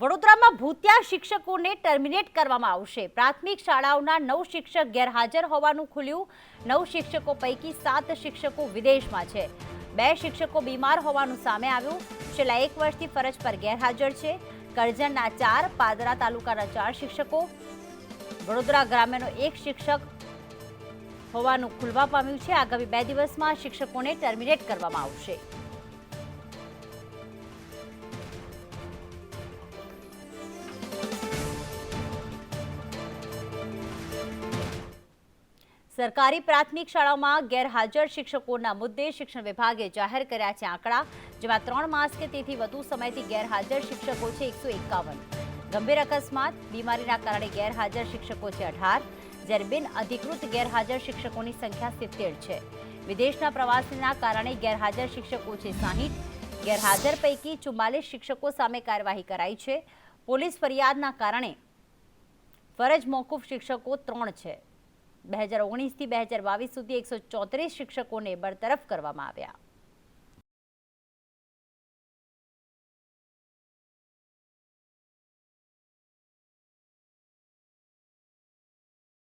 વડોદરામાં ભૂતિયા શિક્ષકોને ટર્મિનેટ કરવામાં આવશે. પ્રાથમિક શાળાઓના નવ શિક્ષક ગેરહાજર હોવાનું ખુલ્યું. નવ શિક્ષકો પૈકી સાત શિક્ષકો વિદેશમાં છે. બે શિક્ષકો બીમાર હોવાનું સામે આવ્યું. છેલ્લા એક વર્ષથી ફરજ પર ગેરહાજર છે. કરજણના ચાર, પાદરા તાલુકાના ચાર શિક્ષકો. વડોદરા ગ્રામ્યનો એક શિક્ષક હોવાનું ખુલવા પામ્યું છે. આગામી બે દિવસમાં શિક્ષકોને ટર્મિનેટ કરવામાં આવશે. સરકારી પ્રાથમિક શાળાઓમાં ગેરહાજર શિક્ષકોના મુદ્દે શિક્ષણ વિભાગે જાહેર કર્યા છે આંકડા, જેમાં ત્રણ માસ કે તેથી વધુ સમયથી ગેરહાજર શિક્ષકો છે એકસો એકાવન. ગંભીર અકસ્માત, બીમારીના કારણે ગેરહાજર શિક્ષકો છે અઢાર. જ્યારે બિન અધિકૃત ગેરહાજર શિક્ષકોની સંખ્યા સિત્તેર છે. વિદેશના પ્રવાસીના કારણે ગેરહાજર શિક્ષકો છે સાહીઠ. ગેરહાજર પૈકી ચુમ્માલીસ શિક્ષકો સામે કાર્યવાહી કરાઈ છે. પોલીસ ફરિયાદના કારણે ફરજ મોકૂફ શિક્ષકો ત્રણ છે. બે હજાર ઓગણીસથી બે હજાર બાવીસ સુધી એકસો ચોત્રીસ શિક્ષકોને બરતરફ કરવામાં આવ્યા.